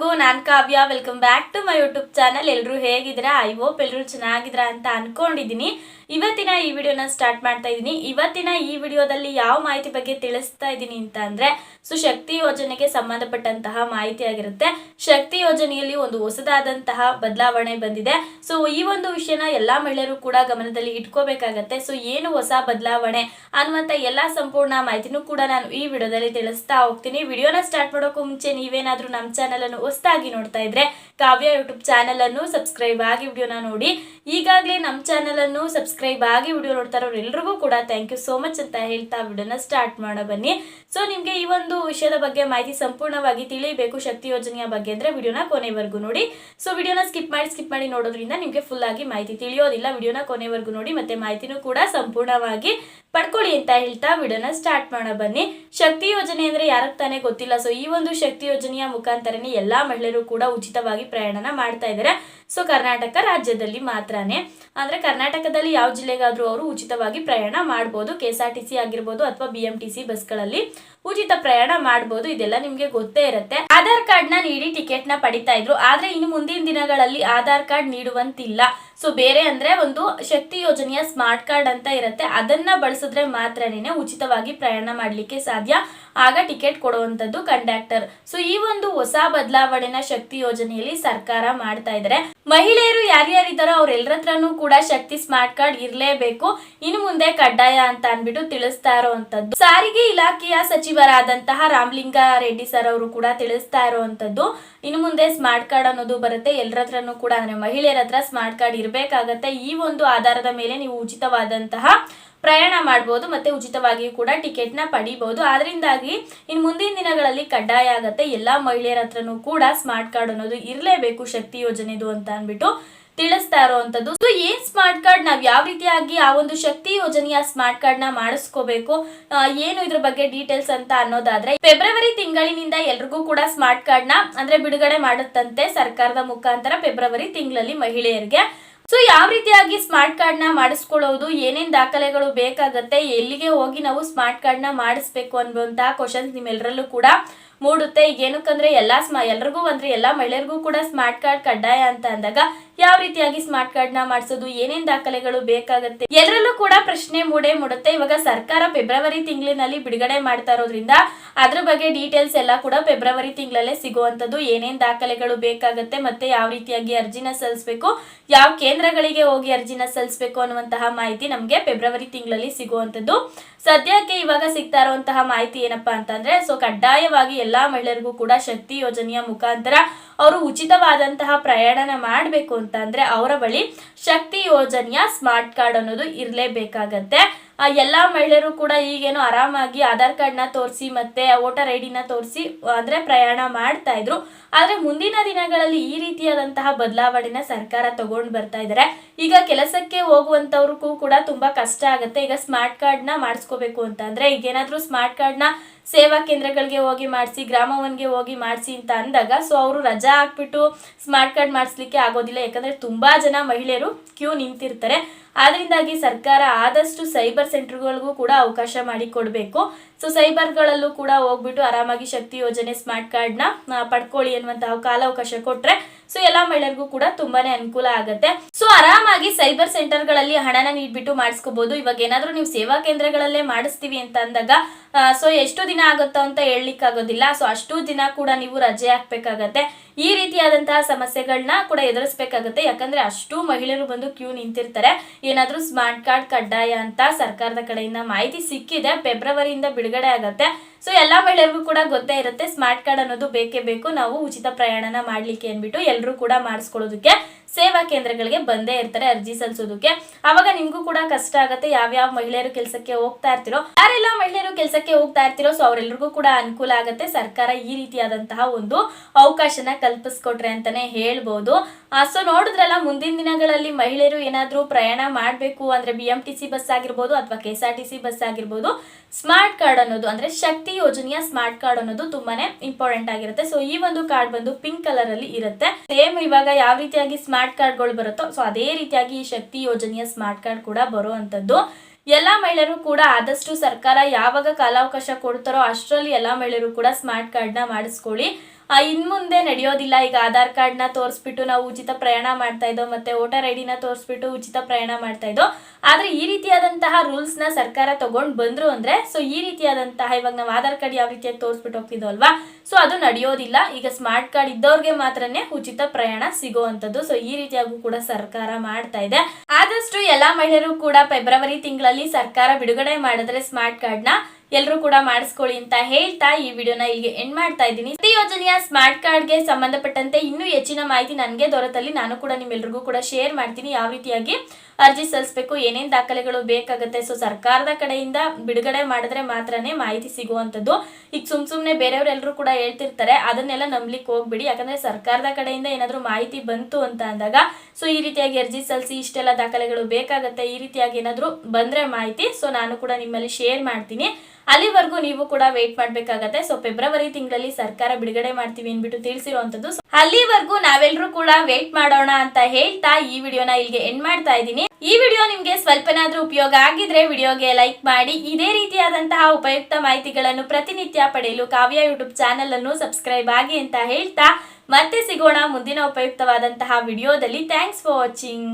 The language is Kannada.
ಎಲ್ರಿಗೂ ನಾನ್ Kavya welcome back to my YouTube channel ಎಲ್ಲರೂ ಹೇಗಿದ್ದೀರಾ? ಐ ಹೋಪ್ ಎಲ್ಲರೂ ಚೆನ್ನಾಗಿದ್ರ ಅಂತ ಅನ್ಕೊಂಡಿದ್ದೀನಿ. ಇವತ್ತಿನ ಈ ವಿಡಿಯೋನ ಸ್ಟಾರ್ಟ್ ಮಾಡ್ತಾ ಇದ್ದೀನಿ. ಇವತ್ತಿನ ಈ ವಿಡಿಯೋದಲ್ಲಿ ಯಾವ ಮಾಹಿತಿ ಬಗ್ಗೆ ತಿಳಿಸ್ತಾ ಇದ್ದೀನಿ ಅಂತ ಅಂದ್ರೆ ಸೊ ಶಕ್ತಿ ಯೋಜನೆಗೆ ಸಂಬಂಧಪಟ್ಟಂತಹ ಮಾಹಿತಿ ಆಗಿರುತ್ತೆ. ಶಕ್ತಿ ಯೋಜನೆಯಲ್ಲಿ ಒಂದು ಹೊಸದಾದಂತಹ ಬದಲಾವಣೆ ಬಂದಿದೆ. ಸೊ ಈ ಒಂದು ವಿಷಯನ ಎಲ್ಲ ಮಹಿಳೆಯರು ಕೂಡ ಗಮನದಲ್ಲಿ ಇಟ್ಕೋಬೇಕಾಗತ್ತೆ. ಸೊ ಏನು ಹೊಸ ಬದಲಾವಣೆ? ಅನ್ನುವಂತ ಎಲ್ಲ ಸಂಪೂರ್ಣ ಮಾಹಿತಿನೂ ಕೂಡ ನಾನು ಈ ವಿಡಿಯೋದಲ್ಲಿ ತಿಳಿಸ್ತಾ ಹೋಗ್ತೀನಿ. ವಿಡಿಯೋನ ಸ್ಟಾರ್ಟ್ ಮಾಡೋಕ್ಕೂ ಮುಂಚೆ ನೀವೇನಾದ್ರೂ ನಮ್ಮ ಚಾನಲನ್ನು ಹೊಸದಾಗಿ ನೋಡ್ತಾ ಇದ್ರೆ ಕಾವ್ಯ ಯೂಟ್ಯೂಬ್ ಚಾನಲನ್ನು ಸಬ್ಸ್ಕ್ರೈಬ್ ಆಗಿ ವಿಡಿಯೋನ ನೋಡಿ. ಈಗಾಗಲೇ ನಮ್ಮ ಚಾನಲನ್ನು ಸಬ್ಸ್ಕ್ರೈಬ್ ಆಗಿ ವಿಡಿಯೋ ನೋಡ್ತಾ ಇರೋರು ಕೂಡ ಥ್ಯಾಂಕ್ ಯು ಸೋ ಮಚ್ ಅಂತ ಹೇಳ್ತಾ ವಿಡಿಯೋನ ಸ್ಟಾರ್ಟ್ ಮಾಡೋ ಬನ್ನಿ. ಸೊ ನಿಮಗೆ ಈ ಒಂದು ವಿಷಯದ ಬಗ್ಗೆ ಮಾಹಿತಿ ಸಂಪೂರ್ಣವಾಗಿ ತಿಳಿಬೇಕು, ಶಕ್ತಿ ಯೋಜನೆಯ ಬಗ್ಗೆ ಅಂದ್ರೆ ವಿಡಿಯೋನ ಕೊನೆವರೆಗೂ ನೋಡಿ. ಸೊ ವಿಡಿಯೋನ ಸ್ಕಿಪ್ ಮಾಡಿ ಸ್ಕಿಪ್ ಮಾಡಿ ನೋಡೋದ್ರಿಂದ ನಿಮಗೆ ಫುಲ್ ಆಗಿ ಮಾಹಿತಿ ತಿಳಿಯೋದಿಲ್ಲ. ವಿಡಿಯೋನ ಕೊನೆವರೆಗೂ ನೋಡಿ, ಮತ್ತೆ ಮಾಹಿತಿನೂ ಕೂಡ ಸಂಪೂರ್ಣವಾಗಿ ಪಡ್ಕೊಳ್ಳಿ ಅಂತ ಹೇಳ್ತಾ ವಿಡಿಯೋನ ಸ್ಟಾರ್ಟ್ ಮಾಡೋ ಬನ್ನಿ. ಶಕ್ತಿ ಯೋಜನೆ ಅಂದ್ರೆ ಯಾರಕ್ಕೆ ತಾನೇ ಗೊತ್ತಿಲ್ಲ. ಸೊ ಈ ಒಂದು ಶಕ್ತಿ ಯೋಜನೆಯ ಮುಖಾಂತರನೇ ಎಲ್ಲಾ ಮಹಿಳೆಯರು ಕೂಡ ಉಚಿತವಾಗಿ ಪ್ರಯಾಣನ ಮಾಡ್ತಾ ಇದ್ದಾರೆ ಸೊ ಕರ್ನಾಟಕ ರಾಜ್ಯದಲ್ಲಿ ಮಾತ್ರನೇ. ಅಂದ್ರೆ ಕರ್ನಾಟಕದಲ್ಲಿ ಯಾವ ಜಿಲ್ಲೆಗಾದ್ರೂ ಅವರು ಉಚಿತವಾಗಿ ಪ್ರಯಾಣ ಮಾಡ್ಬೋದು. K S R T C ಆಗಿರ್ಬೋದು ಅಥವಾ ಬಿ ಎಂ ಟಿ ಸಿ ಬಸ್ಗಳಲ್ಲಿ ಉಚಿತ ಪ್ರಯಾಣ ಮಾಡ್ಬೋದು. ಇದೆಲ್ಲ ನಿಮ್ಗೆ ಗೊತ್ತೇ ಇರುತ್ತೆ. ಆಧಾರ್ ಕಾರ್ಡ್ನ ನೀಡಿ ಟಿಕೆಟ್ನ ಪಡಿತಾ ಇದ್ರು. ಆದ್ರೆ ಇನ್ನು ಮುಂದಿನ ದಿನಗಳಲ್ಲಿ ಆಧಾರ್ ಕಾರ್ಡ್ ನೀಡುವಂತಿಲ್ಲ. ಸೊ ಬೇರೆ ಅಂದ್ರೆ ಒಂದು ಶಕ್ತಿ ಯೋಜನೆಯ ಸ್ಮಾರ್ಟ್ ಕಾರ್ಡ್ ಅಂತ ಇರುತ್ತೆ. ಅದನ್ನ ಬಳಸಿದ್ರೆ ಮಾತ್ರನೇ ಉಚಿತವಾಗಿ ಪ್ರಯಾಣ ಮಾಡ್ಲಿಕ್ಕೆ ಸಾಧ್ಯ. ಆಗ ಟಿಕೆಟ್ ಕೊಡುವಂತದ್ದು ಕಂಡಕ್ಟರ್ ಸೊ ಈ ಒಂದು ಹೊಸ ಬದಲಾವಣೆನ ಶಕ್ತಿ ಯೋಜನೆಯಲ್ಲಿ ಸರ್ಕಾರ ಮಾಡ್ತಾ ಇದ್ದಾರೆ ಮಹಿಳೆಯರು ಯಾರ್ಯಾರಿದ್ದಾರೋ ಅವ್ರೆಲ್ಲರ ಹತ್ರನೂ ಕೂಡ ಶಕ್ತಿ ಸ್ಮಾರ್ಟ್ ಕಾರ್ಡ್ ಇರಲೇಬೇಕು. ಇನ್ನು ಮುಂದೆ ಕಡ್ಡಾಯ ಅಂತ ಅನ್ಬಿಟ್ಟು ತಿಳಿಸ್ತಾ ಇರುವಂತದ್ದು ಸಾರಿಗೆ ಇಲಾಖೆಯ ಸಚಿವರಾದಂತಹ ರಾಮಲಿಂಗ ರೆಡ್ಡಿ ಸರ್ ಅವರು ಕೂಡ ತಿಳಿಸ್ತಾ ಇರೋವಂಥದ್ದು. ಇನ್ನು ಮುಂದೆ ಸ್ಮಾರ್ಟ್ ಕಾರ್ಡ್ ಅನ್ನೋದು ಬರುತ್ತೆ. ಎಲ್ಲರ ಹತ್ರನೂ ಕೂಡ, ಅಂದ್ರೆ ಮಹಿಳೆಯರ ಹತ್ರ ಸ್ಮಾರ್ಟ್ ಕಾರ್ಡ್ ಇರಬೇಕಾಗತ್ತೆ. ಈ ಒಂದು ಆಧಾರದ ಮೇಲೆ ನೀವು ಉಚಿತವಾದಂತಹ ಪ್ರಯಾಣ ಮಾಡ್ಬೋದು ಮತ್ತೆ ಉಚಿತವಾಗಿಯೂ ಕೂಡ ಟಿಕೆಟ್ನ ಪಡಿಬಹುದು ಆದ್ರಿಂದಾಗಿ ಇನ್ನು ಮುಂದಿನ ದಿನಗಳಲ್ಲಿ ಕಡ್ಡಾಯ ಆಗತ್ತೆ. ಎಲ್ಲಾ ಮಹಿಳೆಯರ ಹತ್ರನು ಕೂಡ ಸ್ಮಾರ್ಟ್ ಕಾರ್ಡ್ ಅನ್ನೋದು ಇರಲೇಬೇಕು ಶಕ್ತಿ ಯೋಜನೆದು ಅಂತ ಅನ್ಬಿಟ್ಟು ತಿಳಿಸ್ತಾ ಇರುವಂತದ್ದು ಸೊ ಏನ್ ಸ್ಮಾರ್ಟ್ ಕಾರ್ಡ್ ನಾವ್ ಯಾವ ರೀತಿಯಾಗಿ ಆ ಒಂದು ಶಕ್ತಿ ಯೋಜನೆಯ ಸ್ಮಾರ್ಟ್ ಕಾರ್ಡ್ನ ಮಾಡಿಸ್ಕೋಬೇಕು ಏನು ಇದ್ರ ಬಗ್ಗೆ ಡೀಟೇಲ್ಸ್ ಅಂತ ಅನ್ನೋದಾದ್ರೆ, ಫೆಬ್ರವರಿ ತಿಂಗಳಿನಿಂದ ಎಲ್ರಿಗೂ ಕೂಡ ಸ್ಮಾರ್ಟ್ ಕಾರ್ಡ್ನ ಅಂದ್ರೆ ಬಿಡುಗಡೆ ಮಾಡುತ್ತಂತೆ ಸರ್ಕಾರದ ಮುಖಾಂತರ ಫೆಬ್ರವರಿ ತಿಂಗಳಲ್ಲಿ ಮಹಿಳೆಯರಿಗೆ. ಸೊ ಯಾವ ರೀತಿಯಾಗಿ ಸ್ಮಾರ್ಟ್ ಕಾರ್ಡ್ನ ಮಾಡಿಸ್ಕೊಳ್ಳೋದು? ಏನೇನು ದಾಖಲೆಗಳು ಬೇಕಾಗತ್ತೆ? ಎಲ್ಲಿಗೆ ಹೋಗಿ ನಾವು ಸ್ಮಾರ್ಟ್ ಕಾರ್ಡ್ನ ಮಾಡಿಸ್ಬೇಕು ಅನ್ನುವಂತಹ ಕ್ವಶನ್ಸ್ ನಿಮ್ಮೆಲ್ಲರಲ್ಲೂ ಕೂಡ ಮೂಡುತ್ತೆ. ಏನಕ್ಕಂದ್ರೆ ಎಲ್ಲಾ ಸ್ಮಾ, ಎಲ್ರಿಗೂ ಅಂದ್ರೆ ಎಲ್ಲಾ ಮಹಿಳೆಯರಿಗೂ ಕೂಡ ಸ್ಮಾರ್ಟ್ ಕಾರ್ಡ್ ಕಡ್ಡಾಯ ಅಂತ ಅಂದಾಗ ಯಾವ ರೀತಿಯಾಗಿ ಸ್ಮಾರ್ಟ್ ಕಾರ್ಡ್ನ ಮಾಡಿಸೋದು? ಏನೇನ್ ದಾಖಲೆಗಳು ಬೇಕಾಗುತ್ತೆ? ಎಲ್ಲರಲ್ಲೂ ಕೂಡ ಪ್ರಶ್ನೆ ಮೂಡೇ ಮೂಡುತ್ತೆ. ಇವಾಗ ಸರ್ಕಾರ ಫೆಬ್ರವರಿ ತಿಂಗಳಿನಲ್ಲಿ ಬಿಡುಗಡೆ ಮಾಡ್ತಾ ಇರೋದ್ರಿಂದ ಅದ್ರ ಬಗ್ಗೆ ಡೀಟೇಲ್ಸ್ ಎಲ್ಲ ಕೂಡ ಫೆಬ್ರವರಿ ತಿಂಗಳಲ್ಲೇ ಸಿಗುವಂತದ್ದು ಏನೇನ್ ದಾಖಲೆಗಳು ಬೇಕಾಗುತ್ತೆ ಮತ್ತೆ ಯಾವ ರೀತಿಯಾಗಿ ಅರ್ಜಿನ ಸಲ್ಲಿಸಬೇಕು? ಯಾವ ಕೇಂದ್ರಗಳಿಗೆ ಹೋಗಿ ಅರ್ಜಿನ ಸಲ್ಲಿಸಬೇಕು ಅನ್ನುವಂತಹ ಮಾಹಿತಿ ನಮಗೆ ಫೆಬ್ರವರಿ ತಿಂಗಳಲ್ಲಿ ಸಿಗುವಂತದ್ದು ಸದ್ಯಕ್ಕೆ ಇವಾಗ ಸಿಗ್ತಾ ಇರುವಂತಹ ಮಾಹಿತಿ ಏನಪ್ಪಾ ಅಂತಂದ್ರೆ, ಸೊ ಕಡ್ಡಾಯವಾಗಿ ಮಹಿಳೆಯರಿಗೂ ಕೂಡ ಶಕ್ತಿ ಯೋಜನೆಯ ಮುಖಾಂತರ ಅವರು ಉಚಿತವಾದಂತಹ ಪ್ರಯಾಣನ ಮಾಡಬೇಕು ಅಂತ ಅಂದ್ರೆ ಅವರ ಬಳಿ ಶಕ್ತಿ ಯೋಜನೆಯ ಸ್ಮಾರ್ಟ್ ಕಾರ್ಡ್ ಅನ್ನೋದು ಇರಲೇಬೇಕಾಗತ್ತೆ. ಆ, ಎಲ್ಲಾ ಮಹಿಳೆಯರು ಕೂಡ ಈಗೇನು ಆರಾಮಾಗಿ ಆಧಾರ್ ಕಾರ್ಡ್ನ ತೋರಿಸಿ ಮತ್ತೆ ವೋಟರ್ ಐ ಡಿನ ತೋರಿಸಿ ಅಂದ್ರೆ ಪ್ರಯಾಣ ಮಾಡ್ತಾ ಇದ್ರು. ಆದ್ರೆ ಮುಂದಿನ ದಿನಗಳಲ್ಲಿ ಈ ರೀತಿಯಾದಂತಹ ಬದಲಾವಣೆನ ಸರ್ಕಾರ ತಗೊಂಡು ಬರ್ತಾ ಇದ್ದಾರೆ ಈಗ ಕೆಲಸಕ್ಕೆ ಹೋಗುವಂಥವ್ರಿಗೂ ಕೂಡ ತುಂಬಾ ಕಷ್ಟ ಆಗುತ್ತೆ. ಈಗ ಸ್ಮಾರ್ಟ್ ಕಾರ್ಡ್ನ ಮಾಡಿಸ್ಕೋಬೇಕು ಅಂತ ಈಗ ಏನಾದ್ರೂ ಸ್ಮಾರ್ಟ್ ಕಾರ್ಡ್ನ ಸೇವಾ ಕೇಂದ್ರಗಳಿಗೆ ಹೋಗಿ ಮಾಡಿಸಿ ಗ್ರಾಮವನ್ಗೆ ಹೋಗಿ ಮಾಡಿಸಿ ಅಂತ ಅಂದಾಗ ಸೊ ಅವರು ರಜಾ ಹಾಕ್ಬಿಟ್ಟು ಸ್ಮಾರ್ಟ್ ಕಾರ್ಡ್ ಮಾಡಿಸ್ಲಿಕ್ಕೆ ಆಗೋದಿಲ್ಲ. ಯಾಕಂದರೆ ತುಂಬಾ ಜನ ಮಹಿಳೆಯರು ಕ್ಯೂ ನಿಂತಿರ್ತಾರೆ. ಆದ್ದರಿಂದಾಗಿ ಸರ್ಕಾರ ಆದಷ್ಟು ಸೈಬರ್ ಸೆಂಟರ್ಗಳಿಗೂ ಕೂಡ ಅವಕಾಶ ಮಾಡಿ ಕೊಡಬೇಕು. ಸೊ ಸೈಬರ್ಗಳಲ್ಲೂ ಕೂಡ ಹೋಗ್ಬಿಟ್ಟು ಆರಾಮಾಗಿ ಶಕ್ತಿ ಯೋಜನೆ ಸ್ಮಾರ್ಟ್ ಕಾರ್ಡ್ನ ಪಡ್ಕೊಳ್ಳಿ ಅನ್ನುವಂತಹ ಕಾಲಾವಕಾಶ ಕೊಟ್ರೆ ಸೊ ಎಲ್ಲಾ ಮಹಿಳೆಯರಿಗೂ ಕೂಡ ತುಂಬಾನೇ ಅನುಕೂಲ ಆಗುತ್ತೆ. ಸೊ ಆರಾಮಾಗಿ ಸೈಬರ್ ಸೆಂಟರ್ಗಳಲ್ಲಿ ಹಣನ ನೀಡ್ಬಿಟ್ಟು ಮಾಡಿಸ್ಕೋಬಹುದು ಇವಾಗ ಏನಾದ್ರೂ ನೀವು ಸೇವಾ ಕೇಂದ್ರಗಳಲ್ಲೇ ಮಾಡಿಸ್ತೀವಿ ಅಂತ ಅಂದಾಗ ಸೊ ಎಷ್ಟು ದಿನ ಆಗುತ್ತೋ ಅಂತ ಹೇಳಲಿಕ್ಕೆ ಆಗೋದಿಲ್ಲ ಸೊ ಅಷ್ಟು ದಿನ ಕೂಡ ನೀವು ರಜೆ ಹಾಕ್ಬೇಕಾಗತ್ತೆ. ಈ ರೀತಿಯಾದಂತಹ ಸಮಸ್ಯೆಗಳನ್ನ ಕೂಡ ಎದುರಿಸಬೇಕಾಗತ್ತೆ. ಯಾಕಂದ್ರೆ ಅಷ್ಟು ಮಹಿಳೆಯರು ಬಂದು ಕ್ಯೂ ನಿಂತಿರ್ತಾರೆ. ಏನಾದ್ರೂ ಸ್ಮಾರ್ಟ್ ಕಾರ್ಡ್ ಕಡ್ಡಾಯ ಅಂತ ಸರ್ಕಾರದ ಕಡೆಯಿಂದ ಮಾಹಿತಿ ಸಿಕ್ಕಿದೆ. ಫೆಬ್ರವರಿಯಿಂದ ಬಿಡುಗಡೆ ಆಗತ್ತೆ. ಸೊ ಎಲ್ಲಾ ಮಹಿಳೆಯರಿಗೂ ಕೂಡ ಗೊತ್ತೇ ಇರುತ್ತೆ ಸ್ಮಾರ್ಟ್ ಕಾರ್ಡ್ ಅನ್ನೋದು ಬೇಕೇ ಬೇಕು. ನಾವು ಉಚಿತ ಪ್ರಯಾಣನ ಮಾಡ್ಲಿಕ್ಕೆ ಅಂದ್ಬಿಟ್ಟು ಎಲ್ಲರೂ ಕೂಡ ಮಾಡಿಸ್ಕೊಳ್ಳೋದಕ್ಕೆ, ಸೇವಾ ಕೇಂದ್ರಗಳಿಗೆ ಬಂದೇ ಇರ್ತಾರೆ ಅರ್ಜಿ ಸಲ್ಲಿಸೋದಕ್ಕೆ. ಅವಾಗ ನಿಮ್ಗೂ ಕೂಡ ಕಷ್ಟ ಆಗುತ್ತೆ, ಯಾವ್ಯಾವ ಮಹಿಳೆಯರು ಕೆಲಸಕ್ಕೆ ಹೋಗ್ತಾ ಇರ್ತಿರೋ. ಯಾರೆಲ್ಲ ಮಹಿಳೆಯರು ಕೆಲಸಕ್ಕೆ ಹೋಗ್ತಾ ಇರ್ತಿರೋ ಸೊ ಅವರೆಲ್ಲರಿಗೂ ಕೂಡ ಅನುಕೂಲ ಆಗುತ್ತೆ. ಸರ್ಕಾರ ಈ ರೀತಿಯಾದಂತಹ ಒಂದು ಅವಕಾಶನ ಕಲ್ಪಿಸ್ಕೊಟ್ರೆ ಅಂತಾನೆ ಹೇಳ್ಬೋದು. ಸೊ ನೋಡಿದ್ರಲ್ಲ, ಮುಂದಿನ ದಿನಗಳಲ್ಲಿ ಮಹಿಳೆಯರು ಏನಾದ್ರೂ ಪ್ರಯಾಣ ಮಾಡಬೇಕು ಅಂದ್ರೆ ಬಿ ಬಸ್ ಆಗಿರ್ಬೋದು ಅಥವಾ ಕೆ ಬಸ್ ಆಗಿರ್ಬೋದು. ಸ್ಮಾರ್ಟ್ ಕಾರ್ಡ್ ಅನ್ನೋದು ಅಂದ್ರೆ ಶಕ್ತಿ ಯೋಜನೆಯ ಸ್ಮಾರ್ಟ್ ಕಾರ್ಡ್ ಅನ್ನೋದು ತುಂಬಾನೇ ಇಂಪಾರ್ಟೆಂಟ್ ಆಗಿರುತ್ತೆ. ಸೊ ಈ ಒಂದು ಕಾರ್ಡ್ ಬಂದು ಪಿಂಕ್ ಕಲರ್ ಅಲ್ಲಿ ಇರುತ್ತೆ. ಸೇಮ್ ಇವಾಗ ಯಾವ ರೀತಿಯಾಗಿ ಸ್ಮಾರ್ಟ್ ಕಾರ್ಡ್ಗಳು ಬರುತ್ತೋ ಸೊ ಅದೇ ರೀತಿಯಾಗಿ ಈ ಶಕ್ತಿ ಯೋಜನೆಯ ಸ್ಮಾರ್ಟ್ ಕಾರ್ಡ್ ಕೂಡ ಬರುವಂತದ್ದು. ಎಲ್ಲಾ ಮಹಿಳೆಯರು ಕೂಡ ಆದಷ್ಟು ಸರ್ಕಾರ ಯಾವಾಗ ಕಾಲಾವಕಾಶ ಕೊಡ್ತಾರೋ ಅಷ್ಟರಲ್ಲಿ ಎಲ್ಲಾ ಮಹಿಳೆಯರು ಕೂಡ ಸ್ಮಾರ್ಟ್ ಕಾರ್ಡ್ನ ಮಾಡಿಸ್ಕೊಳ್ಳಿ. ಇನ್ ಮುಂದೆ ನಡೆಯೋದಿಲ್ಲ. ಈಗ ಆಧಾರ್ ಕಾರ್ಡ್ನ ತೋರಿಸ್ಬಿಟ್ಟು ನಾವು ಉಚಿತ ಪ್ರಯಾಣ ಮಾಡ್ತಾ ಇದ್ದೋ, ಮತ್ತೆ ವೋಟರ್ ಐ ಡಿನ ತೋರಿಸ್ಬಿಟ್ಟು ಉಚಿತ ಪ್ರಯಾಣ ಮಾಡ್ತಾ ಇದ್ದೋ, ಆದ್ರೆ ಈ ರೀತಿಯಾದಂತಹ ರೂಲ್ಸ್ನ ಸರ್ಕಾರ ತಗೊಂಡ್ ಬಂದ್ರು ಅಂದ್ರೆ, ಸೊ ಈ ರೀತಿಯಾದಂತಹ ಇವಾಗ ನಾವು ಆಧಾರ್ ಕಾರ್ಡ್ ಯಾವ ರೀತಿಯಾಗಿ ತೋರಿಸ್ಬಿಟ್ಟು ಹೋಗ್ತಿದ್ದೋ ಅಲ್ವಾ? ಸೊ ಅದು ನಡೆಯೋದಿಲ್ಲ. ಈಗ ಸ್ಮಾರ್ಟ್ ಕಾರ್ಡ್ ಇದ್ದವ್ರಿಗೆ ಮಾತ್ರನೇ ಉಚಿತ ಪ್ರಯಾಣ ಸಿಗುವಂತದ್ದು ಸೊ ಈ ರೀತಿಯಾಗೂ ಕೂಡ ಸರ್ಕಾರ ಮಾಡ್ತಾ ಇದೆ. ಆದಷ್ಟು ಎಲ್ಲ ಮಹಿಳೆಯರು ಕೂಡ ಫೆಬ್ರವರಿ ತಿಂಗಳಲ್ಲಿ ಸರ್ಕಾರ ಬಿಡುಗಡೆ ಮಾಡಿದ್ರೆ ಸ್ಮಾರ್ಟ್ ಕಾರ್ಡ್ನ ಎಲ್ಲರೂ ಕೂಡ ಮಾಡಿಸ್ಕೊಳ್ಳಿ ಅಂತ ಹೇಳ್ತಾ ಈ ವಿಡಿಯೋನ ಇಲ್ಲಿಗೆ ಎಂಡ್ ಮಾಡ್ತಾ ಇದ್ದೀನಿ. ಪ್ರತಿ ಯೋಜನೆಯ ಸ್ಮಾರ್ಟ್ ಕಾರ್ಡ್ಗೆ ಸಂಬಂಧಪಟ್ಟಂತೆ ಇನ್ನೂ ಹೆಚ್ಚಿನ ಮಾಹಿತಿ ನನಗೆ ದೊರೆತಲ್ಲಿ ನಾನು ಕೂಡ ನಿಮ್ಮೆಲ್ರಿಗೂ ಕೂಡ ಶೇರ್ ಮಾಡ್ತೀನಿ. ಯಾವ ರೀತಿಯಾಗಿ ಅರ್ಜಿ ಸಲ್ಲಿಸಬೇಕು, ಏನೇನು ದಾಖಲೆಗಳು ಬೇಕಾಗುತ್ತೆ? ಸೊ, ಸರ್ಕಾರದ ಕಡೆಯಿಂದ ಬಿಡುಗಡೆ ಮಾಡಿದ್ರೆ ಮಾತ್ರನೇ ಮಾಹಿತಿ ಸಿಗುವಂಥದ್ದು. ಈಗ ಸುಮ್ ಸುಮ್ಮನೆ ಬೇರೆಯವರೆಲ್ಲರೂ ಕೂಡ ಹೇಳ್ತಿರ್ತಾರೆ, ಅದನ್ನೆಲ್ಲ ನಂಬಲಿಕ್ಕೆ ಹೋಗ್ಬಿಡಿ. ಯಾಕಂದ್ರೆ ಸರ್ಕಾರದ ಕಡೆಯಿಂದ ಏನಾದರೂ ಮಾಹಿತಿ ಬಂತು ಅಂತ ಅಂದಾಗ, ಸೊ, ಈ ರೀತಿಯಾಗಿ ಅರ್ಜಿ ಸಲ್ಲಿಸಿ ಇಷ್ಟೆಲ್ಲ ದಾಖಲೆಗಳು ಬೇಕಾಗುತ್ತೆ, ಈ ರೀತಿಯಾಗಿ ಏನಾದರೂ ಬಂದ್ರೆ ಮಾಹಿತಿ, ಸೊ, ನಾನು ಕೂಡ ನಿಮ್ಮಲ್ಲಿ ಶೇರ್ ಮಾಡ್ತೀನಿ. ಅಲ್ಲಿವರೆಗೂ ನೀವು ಕೂಡ ವೇಟ್ ಮಾಡ್ಬೇಕಾಗತ್ತೆ. ಸೊ ಫೆಬ್ರವರಿ ತಿಂಗಳಲ್ಲಿ ಸರ್ಕಾರ ಬಿಡುಗಡೆ ಮಾಡ್ತೀವಿ ಅಂದ್ಬಿಟ್ಟು ತಿಳಿಸಿರುವಂತದ್ದು. ಅಲ್ಲಿವರೆಗೂ ನಾವೆಲ್ಲರೂ ಕೂಡ ವೇಟ್ ಮಾಡೋಣ ಅಂತ ಹೇಳ್ತಾ ಈ ವಿಡಿಯೋನ ಇಲ್ಲಿಗೆ ಎಂಡ್ ಮಾಡ್ತಾ ಇದ್ದೀನಿ. ಈ ವಿಡಿಯೋ ನಿಮ್ಗೆ ಸ್ವಲ್ಪನಾದ್ರೂ ಉಪಯೋಗ ಆಗಿದ್ರೆ ವಿಡಿಯೋಗೆ ಲೈಕ್ ಮಾಡಿ. ಇದೇ ರೀತಿಯಾದಂತಹ ಉಪಯುಕ್ತ ಮಾಹಿತಿಗಳನ್ನು ಪ್ರತಿನಿತ್ಯ ಪಡೆಯಲು ಕಾವ್ಯ ಯೂಟ್ಯೂಬ್ ಚಾನೆಲ್ ಅನ್ನು ಸಬ್ಸ್ಕ್ರೈಬ್ ಆಗಿ ಅಂತ ಹೇಳ್ತಾ ಮತ್ತೆ ಸಿಗೋಣ ಮುಂದಿನ ಉಪಯುಕ್ತವಾದಂತಹ ವಿಡಿಯೋದಲ್ಲಿ. Thanks for watching